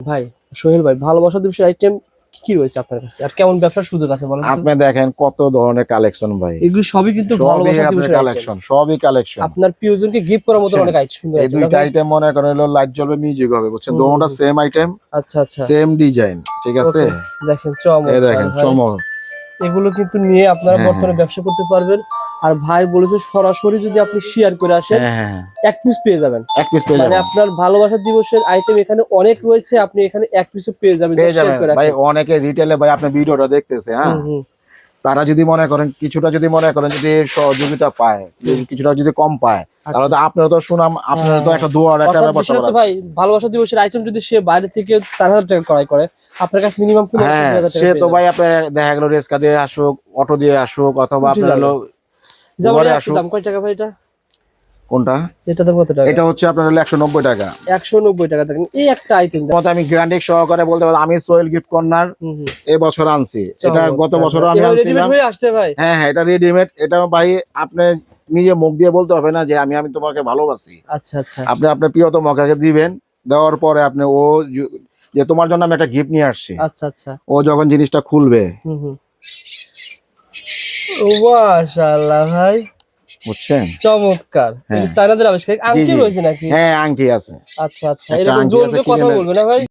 ভাই সোহেল ভাই ভালোবাসা দিবসের আইটেম কি কি রয়েছে আপনার কাছে? আর কেমন ব্যবসার সুযোগ আছে বলেন আপনি দেখেন কত ধরনের কালেকশন ভাই। এগুলো সবই কিন্তু ভালোবাসা দিবসের কালেকশন সবই কালেকশন আপনার প্রিয়জনকে গিফট করার মতো বুঝছেন? অনেক আইটেম সুন্দর এই দুইটা আইটেম মনে করেন হলো লাইট জ্বলবে মিউজিক হবে বুঝছেন? দোনোটা সেম আইটেম আচ্ছা আচ্ছা। সেম ডিজাইন ঠিক আছে? দেখেন চমৎকার এই দেখেন। চমক এগুলো কিন্তু নিয়ে আপনারা হ্যাঁ, বর্তমানে ব্যবসা করতে পারবেন। আর ভাই বলেছে সরাসরি যদি আপনি শেয়ার করে আসেন হ্যাঁ হ্যাঁ হ্যাঁ। এক পিস পেয়ে যাবেন। এক পিস পেয়ে মানে যাবেন। আপনার ভালোবাসা দিবসের আইটেম এখানে অনেক রয়েছে আপনি এখানে এক পিসও পেয়ে যাবেন পেয়ে যাবেন। ভাই অনেকে রিটেলে ভাই আপনি ভিডিওটা দেখতেছে হ্যাঁ। তারা যদি মনে করেন কিছুটা যদি মনে করেন যদি সহযোগিতা পায় যদি কিছুটা যদি কম পায় তাহলে তো আপনারা তো সুনাম আপনারা তো একটা দোয়ার একটা আচ্ছা। ব্যাপার ভাই ভালোবাসা দিবসের আইটেম যদি সে বাইরে থেকে চার হাজার টাকা ক্রয় করে আপনার কাছে মিনিমাম সে তো ভাই আপনার দেখা গেল রেস্কা দিয়ে আসুক অটো দিয়ে আসুক অথবা আপনার দাম কয় টাকা ভাই এটা? কোনটা? এটা দাম কত টাকা? এটা হচ্ছে আপনার হলো একশো নব্বই টাকা। একশো নব্বই টাকা দেখেন এই একটা আইটেম মতো আমি গ্রান্ডিক সহকারে বলতে পারি আমি সোয়েল গিফট কর্নার এই বছর আনছি। এটা গত বছর আমি আনছিলাম। আসছে ভাই। হ্যাঁ হ্যাঁ এটা রেডিমেড এটা ভাই আপনি নিজে মুখ দিয়ে বলতে হবে না যে আমি আমি তোমাকে ভালোবাসি। আচ্ছা আচ্ছা। আপনি আপনার প্রিয়তমাকে দিবেন দেওয়ার পরে আপনি ও যে তোমার জন্য আমি একটা গিফট নিয়ে আসছি। আচ্ছা আচ্ছা। ও যখন জিনিসটা খুলবে হুম হুম। ও মাশাআল্লাহ ভাই। বুঝছেন? চমৎকার। হ্যাঁ। চায়নাদের আবিষ্কার। আংটি রয়েছে নাকি? হ্যাঁ আংটি আছে। আচ্ছা আচ্ছা। এরকম জোর কথা বলবে না ভাই?